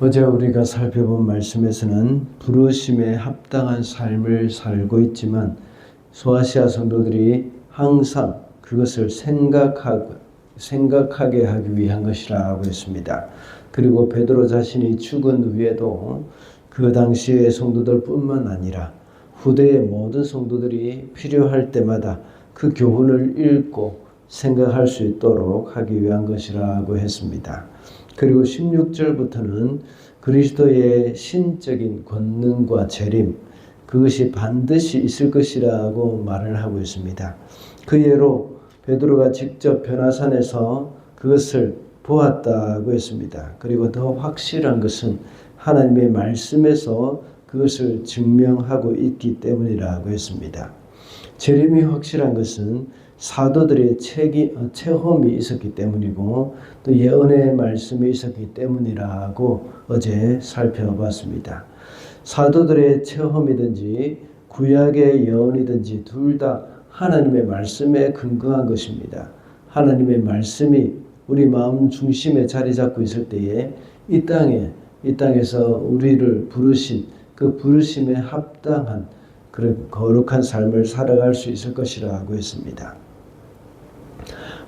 어제 우리가 살펴본 말씀에서는 부르심에 합당한 삶을 살고 있지만 소아시아 성도들이 항상 그것을 생각하고 생각하게 하기 위한 것이라고 했습니다. 그리고 베드로 자신이 죽은 후에도 그 당시의 성도들뿐만 아니라 후대의 모든 성도들이 필요할 때마다 그 교훈을 읽고 생각할 수 있도록 하기 위한 것이라고 했습니다. 그리고 16절부터는 그리스도의 신적인 권능과 재림, 그것이 반드시 있을 것이라고 말을 하고 있습니다. 그 예로 베드로가 직접 변화산에서 그것을 보았다고 했습니다. 그리고 더 확실한 것은 하나님의 말씀에서 그것을 증명하고 있기 때문이라고 했습니다. 재림이 확실한 것은 사도들의 체기, 어, 체험이 있었기 때문이고 또 예언의 말씀이 있었기 때문이라고 어제 살펴봤습니다. 사도들의 체험이든지 구약의 예언이든지 둘 다 하나님의 말씀에 근거한 것입니다. 하나님의 말씀이 우리 마음 중심에 자리 잡고 있을 때에 이 땅에 이 땅에서 우리를 부르신 그 부르심에 합당한 그런 거룩한 삶을 살아갈 수 있을 것이라고 했습니다.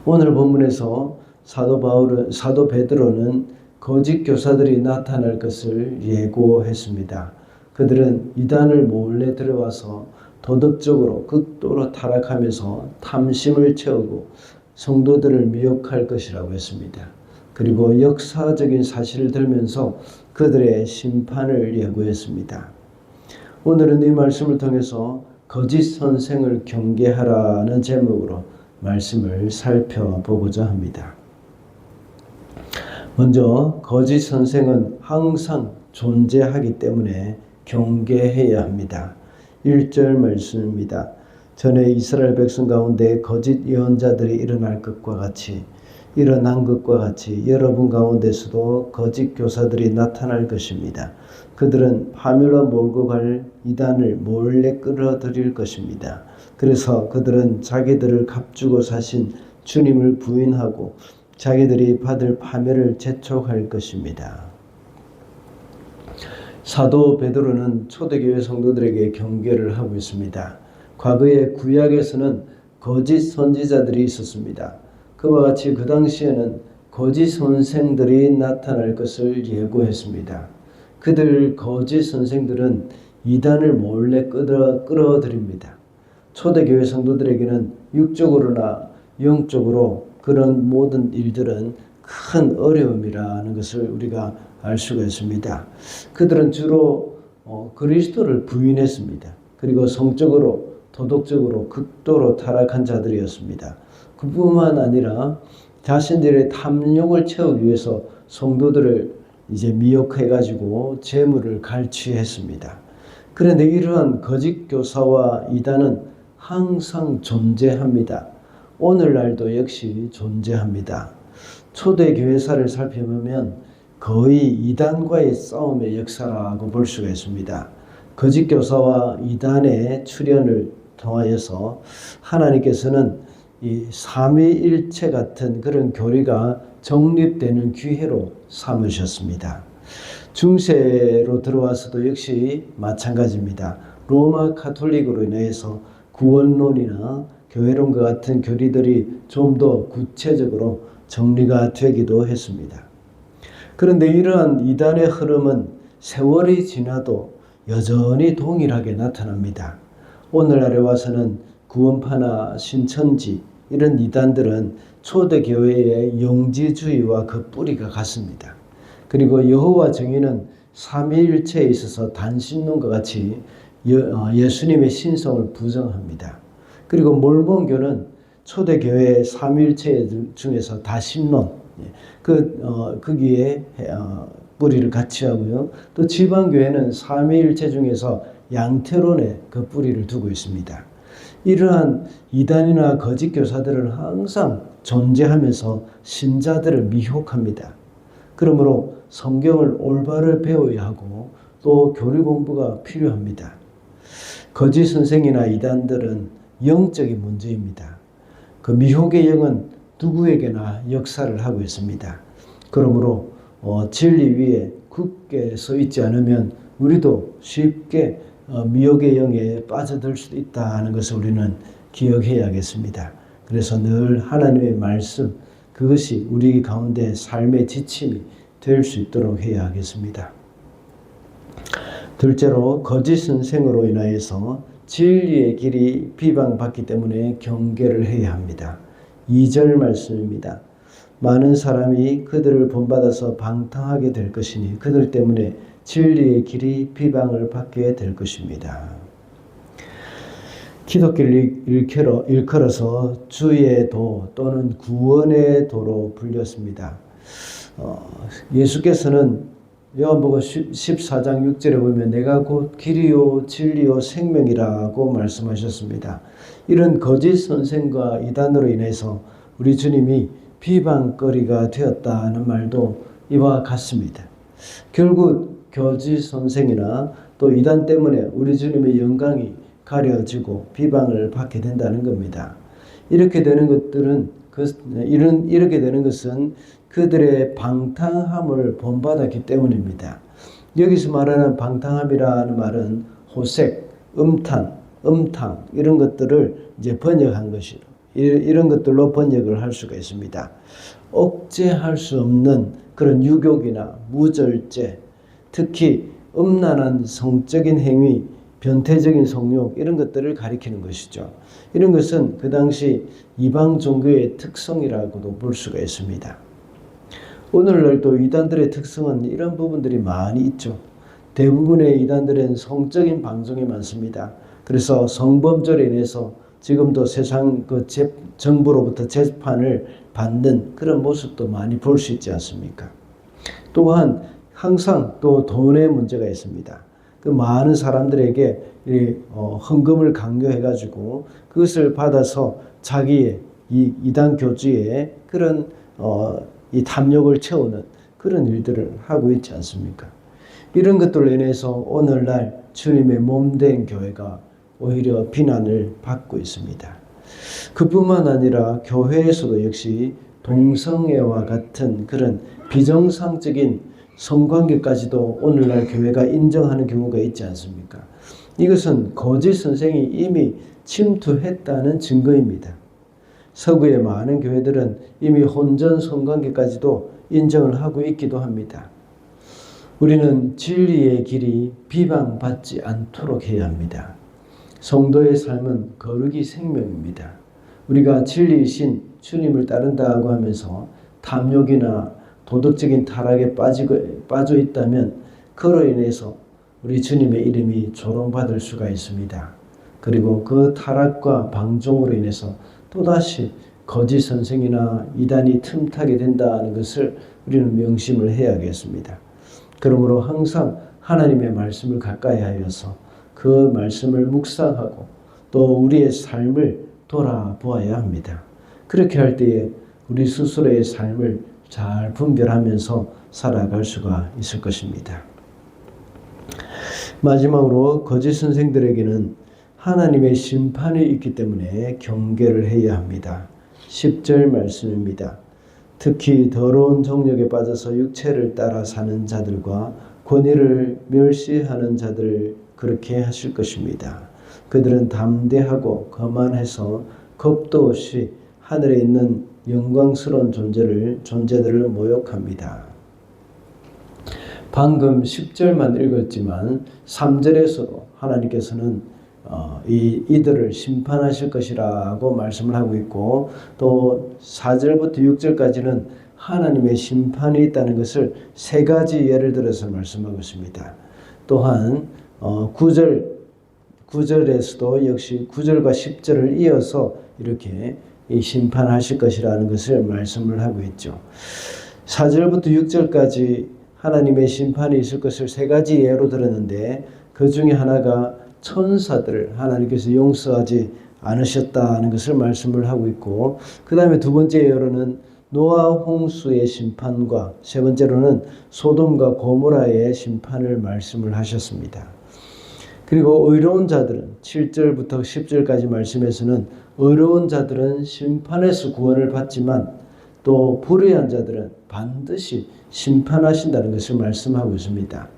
오늘 본문에서 사도 바울은 사도 베드로는 거짓 교사들이 나타날 것을 예고했습니다. 그들은 이단을 몰래 들어와서 도덕적으로 극도로 타락하면서 탐심을 채우고 성도들을 미혹할 것이라고 했습니다. 그리고 역사적인 사실을 들면서 그들의 심판을 예고했습니다. 오늘은 이 말씀을 통해서 거짓 선생을 경계하라는 제목으로 말씀을 살펴보고자 합니다. 먼저 거짓 선생은 항상 존재하기 때문에 경계해야 합니다. 1절 말씀입니다. 전에 이스라엘 백성 가운데 거짓 예언자들이 일어날 것과 같이 일어난 것과 같이 여러분 가운데서도 거짓 교사들이 나타날 것입니다. 그들은 파멸로 몰고 갈 이단을 몰래 끌어들일 것입니다. 그래서 그들은 자기들을 값주고 사신 주님을 부인하고 자기들이 받을 파멸을 재촉할 것입니다. 사도 베드로는 초대교회 성도들에게 경계를 하고 있습니다. 과거의 구약에서는 거짓 선지자들이 있었습니다. 그와 같이 그 당시에는 거짓 선생들이 나타날 것을 예고했습니다. 그들 거짓 선생들은 이단을 몰래 끌어, 끌어들입니다. 초대교회 성도들에게는 육적으로나 영적으로 그런 모든 일들은 큰 어려움이라는 것을 우리가 알 수가 있습니다. 그들은 주로 어, 그리스도를 부인했습니다. 그리고 성적으로 도덕적으로 극도로 타락한 자들이었습니다. 그뿐만 아니라 자신들의 탐욕을 채우기 위해서 성도들을 이제 미혹해 가지고 재물을 갈취했습니다. 그런데 이러한 거짓 교사와 이단은 항상 존재합니다. 오늘날도 역시 존재합니다. 초대 교회사를 살펴보면 거의 이단과의 싸움의 역사라고 볼 수가 있습니다. 거짓 교사와 이단의 출현을 통하여서 하나님께서는 이 삼위일체 같은 그런 교리가 정립되는 기회로 삼으셨습니다. 중세로 들어와서도 역시 마찬가지입니다. 로마 카톨릭으로 인해서 구원론이나 교회론과 같은 교리들이 좀 더 구체적으로 정리가 되기도 했습니다. 그런데 이러한 이단의 흐름은 세월이 지나도 여전히 동일하게 나타납니다. 오늘날에 와서는 구원파나 신천지 이런 이단들은 초대 교회의 영지주의와 그 뿌리가 같습니다. 그리고 여호와 정의는 삼위일체에 있어서 단신론과 같이 어, 예 수님의 신성을 부정합니다. 그리고 몰몬교는 초대교회 삼위일체 중에서 다신론 예, 그 어, 거기에 어, 뿌리를 같이 하고요. 또 지방교회는 삼위일체 중에서 양태론에 그 뿌리를 두고 있습니다. 이러한 이단이나 거짓 교사들은 항상 존재하면서 신자들을 미혹합니다. 그러므로 성경을 올바로 배워야 하고 또 교리 공부가 필요합니다. 거짓 선생이나 이단들은 영적인 문제입니다. 그 미혹의 영은 누구에게나 역사를 하고 있습니다. 그러므로 어, 진리 위에 굳게 서 있지 않으면 우리도 쉽게 어, 미혹의 영에 빠져들 수도 있다는 것을 우리는 기억해야겠습니다. 그래서 늘 하나님의 말씀 그것이 우리 가운데 삶의 지침이 될 수 있도록 해야 하겠습니다. 둘째로 거짓 선생으로 인하여서 진리의 길이 비방받기 때문에 경계를 해야 합니다. 2절 말씀입니다. 많은 사람이 그들을 본받아서 방탕하게 될 것이니 그들 때문에 진리의 길이 비방을 받게 될 것입니다. 기독교를 일컬어, 일컬어서 주의 도 또는 구원의 도로 불렸습니다. 어, 예수께서는 요한복음 14장 6절에 보면 내가 곧 길이요 진리요 생명이라고 말씀하셨습니다. 이런 거짓 선생과 이단으로 인해서 우리 주님이 비방거리가 되었다는 말도 이와 같습니다. 결국 거짓 선생이나 또 이단 때문에 우리 주님의 영광이 가려지고 비방을 받게 된다는 겁니다. 이렇게 되는 것들은 그, 이런 이렇게 되는 것은 그들의 방탕함을 본받았기 때문입니다. 여기서 말하는 방탕함이라는 말은 호색, 음탄, 음탕 이런 것들을 이제 번역한 것이 이런 것들로 번역을 할 수가 있습니다. 억제할 수 없는 그런 유욕이나 무절제, 특히 음란한 성적인 행위, 변태적인 성욕 이런 것들을 가리키는 것이죠. 이런 것은 그 당시 이방 종교의 특성이라고도 볼 수가 있습니다. 오늘날도 이단들의 특성은 이런 부분들이 많이 있죠. 대부분의 이단들은 성적인 방송이 많습니다. 그래서 성범죄로 인해서 지금도 세상 그 재, 정부로부터 재판을 받는 그런 모습도 많이 볼 수 있지 않습니까? 또한 항상 또 돈의 문제가 있습니다. 그 많은 사람들에게 이 어, 헌금을 강요해가지고 그것을 받아서 자기의 이 이단 교주의 그런 어, 이 탐욕을 채우는 그런 일들을 하고 있지 않습니까? 이런 것들로 인해서 오늘날 주님의 몸된 교회가 오히려 비난을 받고 있습니다. 그뿐만 아니라 교회에서도 역시 동성애와 같은 그런 비정상적인 성관계까지도 오늘날 교회가 인정하는 경우가 있지 않습니까? 이것은 거짓 선생이 이미 침투했다는 증거입니다. 서구의 많은 교회들은 이미 혼전 성관계까지도 인정을 하고 있기도 합니다. 우리는 진리의 길이 비방받지 않도록 해야 합니다. 성도의 삶은 거룩이 생명입니다. 우리가 진리이신 주님을 따른다고 하면서 탐욕이나 도덕적인 타락에 빠지고, 빠져 있다면 그로 인해서 우리 주님의 이름이 조롱받을 수가 있습니다. 그리고 그 타락과 방종으로 인해서 또다시 거짓 선생이나 이단이 틈타게 된다는 것을 우리는 명심을 해야겠습니다. 그러므로 항상 하나님의 말씀을 가까이 하여서 그 말씀을 묵상하고 또 우리의 삶을 돌아보아야 합니다. 그렇게 할 때에 우리 스스로의 삶을 잘 분별하면서 살아갈 수가 있을 것입니다. 마지막으로 거짓 선생들에게는 하나님의 심판이 있기 때문에 경계를 해야 합니다. 10절 말씀입니다. 특히 더러운 정력에 빠져서 육체를 따라 사는 자들과 권위를 멸시하는 자들을 그렇게 하실 것입니다. 그들은 담대하고 거만해서 겁도 없이 하늘에 있는 영광스러운 존재를 존재들을 모욕합니다. 방금 10절만 읽었지만 3절에서도 하나님께서는 어, 이, 이들을 심판하실 것이라고 말씀을 하고 있고 또 4절부터 6절까지는 하나님의 심판이 있다는 것을 세 가지 예를 들어서 말씀하고 있습니다. 또한 어, 9절 9절에서도 역시 9절과 10절을 이어서 이렇게 심판하실 것이라는 것을 말씀을 하고 있죠. 4절부터 6절까지 하나님의 심판이 있을 것을 세 가지 예로 들었는데 그 중에 하나가 천사들을 하나님께서 용서하지 않으셨다는 것을 말씀을 하고 있고 그 다음에 두 번째 예로는 노아 홍수의 심판과 세 번째로는 소돔과 고모라의 심판을 말씀을 하셨습니다. 그리고 의로운 자들은 7절부터 10절까지 말씀에서는 의로운 자들은 심판에서 구원을 받지만 또 불의한 자들은 반드시 심판하신다는 것을 말씀하고 있습니다.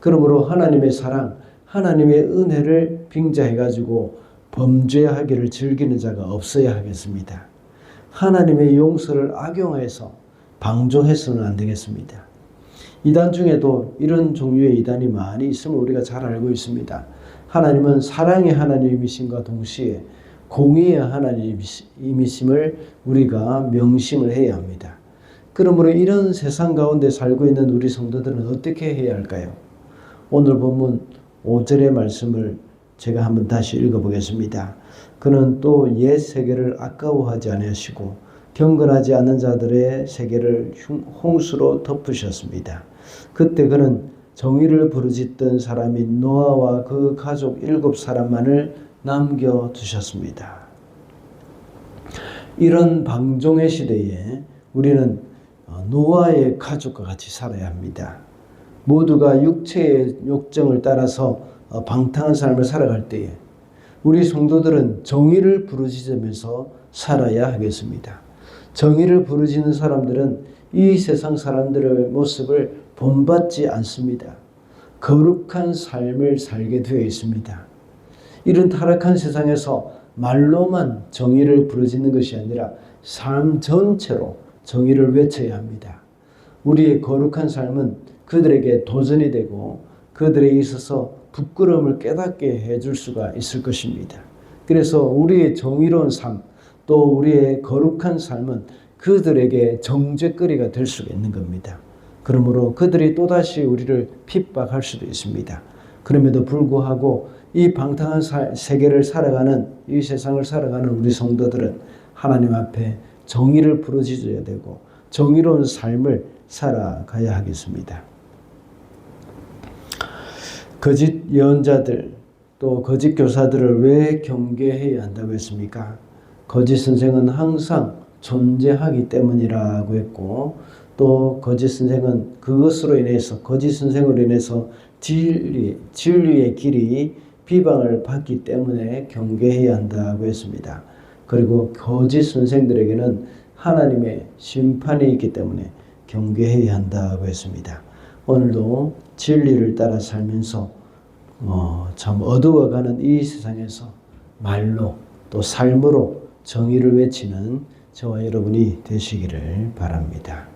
그러므로 하나님의 사랑, 하나님의 은혜를 빙자해 가지고 범죄하기를 즐기는 자가 없어야 하겠습니다. 하나님의 용서를 악용해서 방종해서는 안 되겠습니다. 이단 중에도 이런 종류의 이단이 많이 있음을 우리가 잘 알고 있습니다. 하나님은 사랑의 하나님이심과 동시에 공의의 하나님이심을 우리가 명심을 해야 합니다. 그러므로 이런 세상 가운데 살고 있는 우리 성도들은 어떻게 해야 할까요? 오늘 본문 5절의 말씀을 제가 한번 다시 읽어보겠습니다. 그는 또 옛 세계를 아까워하지 아니하시고 경건하지 않는 자들의 세계를 홍수로 덮으셨습니다. 그때 그는 정의를 부르짖던 사람이 노아와 그 가족 일곱 사람만을 남겨 두셨습니다. 이런 방종의 시대에 우리는 어, 노아의 가족과 같이 살아야 합니다. 모두가 육체의 욕정을 따라서 어, 방탕한 삶을 살아갈 때에 우리 성도들은 정의를 부르짖으면서 살아야 하겠습니다. 정의를 부르짖는 사람들은 이 세상 사람들의 모습을 본받지 않습니다. 거룩한 삶을 살게 되어 있습니다. 이런 타락한 세상에서 말로만 정의를 부르짖는 것이 아니라 삶 전체로 정의를 외쳐야 합니다. 우리의 거룩한 삶은 그들에게 도전이 되고 그들에게 있어서 부끄러움을 깨닫게 해줄 수가 있을 것입니다. 그래서 우리의 정의로운 삶, 또 우리의 거룩한 삶은 그들에게 정죄거리가 될 수가 있는 겁니다. 그러므로 그들이 또다시 우리를 핍박할 수도 있습니다. 그럼에도 불구하고 이 방탕한 세계를 살아가는 이 세상을 살아가는 우리 성도들은 하나님 앞에 정의를 부르짖어야 되고 정의로운 삶을 살아가야 하겠습니다. 거짓 예언자들 또 거짓 교사들을 왜 경계해야 한다고 했습니까? 거짓 선생은 항상 존재하기 때문이라고 했고 또 거짓 선생은 그것으로 인해서 거짓 선생으로 인해서 진리 진리의 길이 비방을 받기 때문에 경계해야 한다고 했습니다. 그리고 거짓 선생들에게는 하나님의 심판이 있기 때문에 경계해야 한다고 했습니다. 오늘도 진리를 따라 살면서 어, 참 어두워가는 이 세상에서 말로 또 삶으로 정의를 외치는 저와 여러분이 되시기를 바랍니다.